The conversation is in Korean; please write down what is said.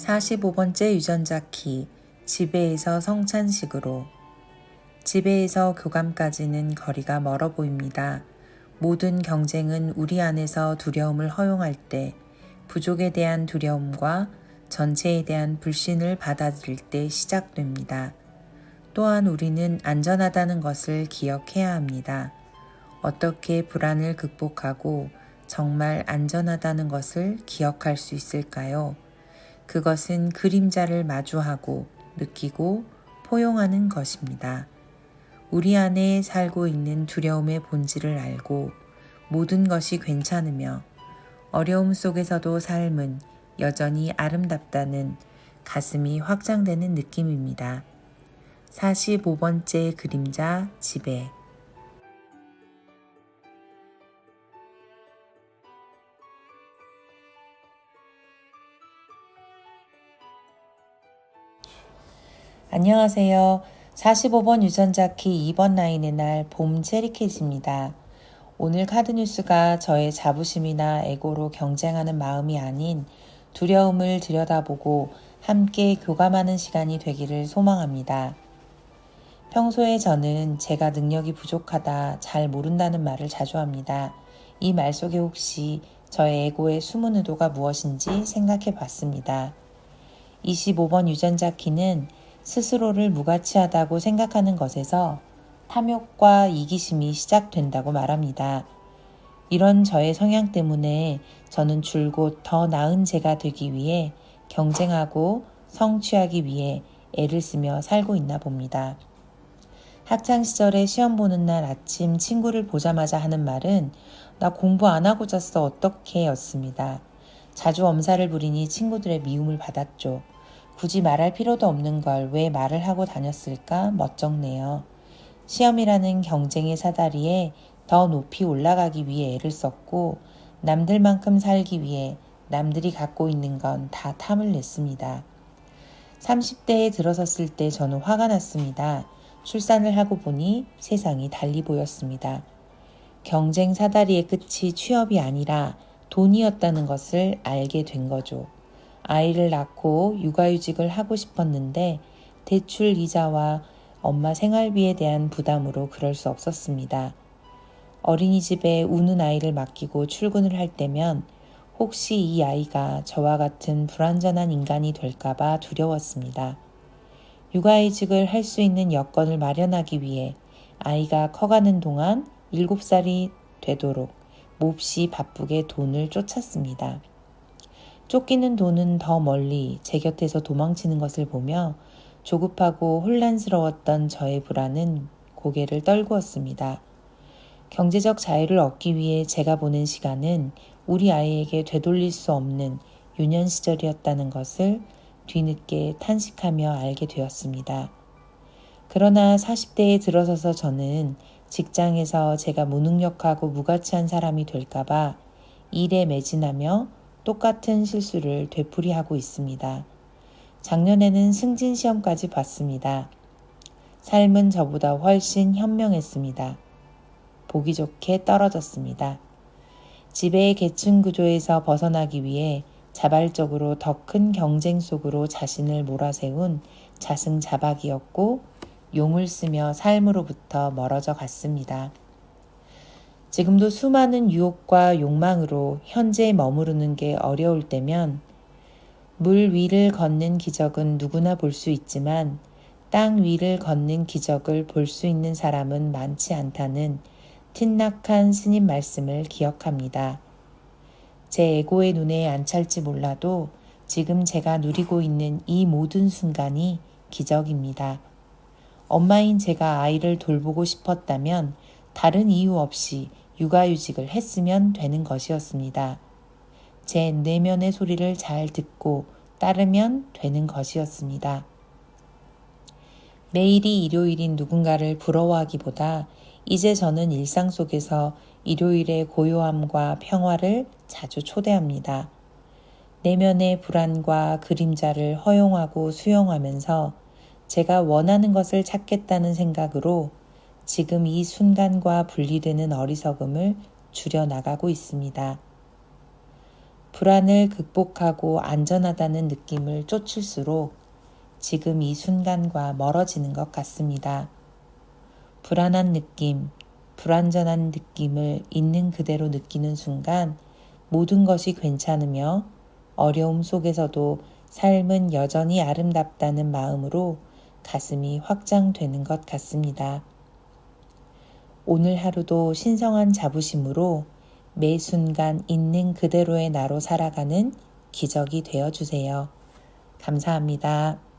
45번째 유전자 키 지배에서 성찬식으로 지배에서 교감까지는 거리가 멀어 보입니다. 모든 경쟁은 우리 안에서 두려움을 허용할 때 부족에 대한 두려움과 전체에 대한 불신을 받아들일 때 시작됩니다. 또한 우리는 안전하다는 것을 기억해야 합니다. 어떻게 불안을 극복하고 정말 안전하다는 것을 기억할 수 있을까요? 그것은 그림자를 마주하고 느끼고 포용하는 것입니다. 우리 안에 살고 있는 두려움의 본질을 알고 모든 것이 괜찮으며 어려움 속에서도 삶은 여전히 아름답다는 가슴이 확장되는 느낌입니다. 45번째 그림자 지배 안녕하세요. 45번 유전자 키 2번 라인의 날 봄 체리캣입니다. 오늘 카드 뉴스가 저의 자부심이나 에고로 경쟁하는 마음이 아닌 두려움을 들여다보고 함께 교감하는 시간이 되기를 소망합니다. 평소에 저는 제가 능력이 부족하다, 잘 모른다는 말을 자주 합니다. 이 말 속에 혹시 저의 에고의 숨은 의도가 무엇인지 생각해 봤습니다. 25번 유전자 키는 스스로를 무가치하다고 생각하는 것에서 탐욕과 이기심이 시작된다고 말합니다. 이런 저의 성향 때문에 저는 줄곧 더 나은 제가 되기 위해 경쟁하고 성취하기 위해 애를 쓰며 살고 있나 봅니다. 학창 시절에 시험 보는 날 아침 친구를 보자마자 하는 말은 나 공부 안 하고 잤어 어떻게 였습니다. 자주 엄살을 부리니 친구들의 미움을 받았죠. 굳이 말할 필요도 없는 걸 왜 말을 하고 다녔을까 멋쩍네요. 시험이라는 경쟁의 사다리에 더 높이 올라가기 위해 애를 썼고 남들만큼 살기 위해 남들이 갖고 있는 건 다 탐을 냈습니다. 30대에 들어섰을 때 저는 화가 났습니다. 출산을 하고 보니 세상이 달리 보였습니다. 경쟁 사다리의 끝이 취업이 아니라 돈이었다는 것을 알게 된 거죠. 아이를 낳고 육아휴직을 하고 싶었는데 대출 이자와 엄마 생활비에 대한 부담으로 그럴 수 없었습니다. 어린이집에 우는 아이를 맡기고 출근을 할 때면 혹시 이 아이가 저와 같은 불완전한 인간이 될까봐 두려웠습니다. 육아휴직을 할 수 있는 여건을 마련하기 위해 아이가 커가는 동안 7살이 되도록 몹시 바쁘게 돈을 쫓았습니다. 쫓기는 돈은 더 멀리 제 곁에서 도망치는 것을 보며 조급하고 혼란스러웠던 저의 불안은 고개를 떨구었습니다. 경제적 자유를 얻기 위해 제가 보낸 시간은 우리 아이에게 되돌릴 수 없는 유년 시절이었다는 것을 뒤늦게 탄식하며 알게 되었습니다. 그러나 40대에 들어서서 저는 직장에서 제가 무능력하고 무가치한 사람이 될까봐 일에 매진하며 똑같은 실수를 되풀이하고 있습니다. 작년에는 승진 시험까지 봤습니다. 삶은 저보다 훨씬 현명했습니다. 보기 좋게 떨어졌습니다. 지배의 계층 구조에서 벗어나기 위해 자발적으로 더 큰 경쟁 속으로 자신을 몰아세운 자승자박이었고 용을 쓰며 삶으로부터 멀어져 갔습니다. 지금도 수많은 유혹과 욕망으로 현재에 머무르는 게 어려울 때면 물 위를 걷는 기적은 누구나 볼 수 있지만 땅 위를 걷는 기적을 볼 수 있는 사람은 많지 않다는 틴낙한 스님 말씀을 기억합니다. 제 에고의 눈에 안 찰지 몰라도 지금 제가 누리고 있는 이 모든 순간이 기적입니다. 엄마인 제가 아이를 돌보고 싶었다면 다른 이유 없이 육아휴직을 했으면 되는 것이었습니다. 제 내면의 소리를 잘 듣고 따르면 되는 것이었습니다. 매일이 일요일인 누군가를 부러워하기보다 이제 저는 일상 속에서 일요일의 고요함과 평화를 자주 초대합니다. 내면의 불안과 그림자를 허용하고 수용하면서 제가 원하는 것을 찾겠다는 생각으로 지금 이 순간과 분리되는 어리석음을 줄여나가고 있습니다. 불안을 극복하고 안전하다는 느낌을 쫓을수록 지금 이 순간과 멀어지는 것 같습니다. 불안한 느낌, 불안전한 느낌을 있는 그대로 느끼는 순간 모든 것이 괜찮으며 어려움 속에서도 삶은 여전히 아름답다는 마음으로 가슴이 확장되는 것 같습니다. 오늘 하루도 신성한 자부심으로 매 순간 있는 그대로의 나로 살아가는 기적이 되어 주세요. 감사합니다.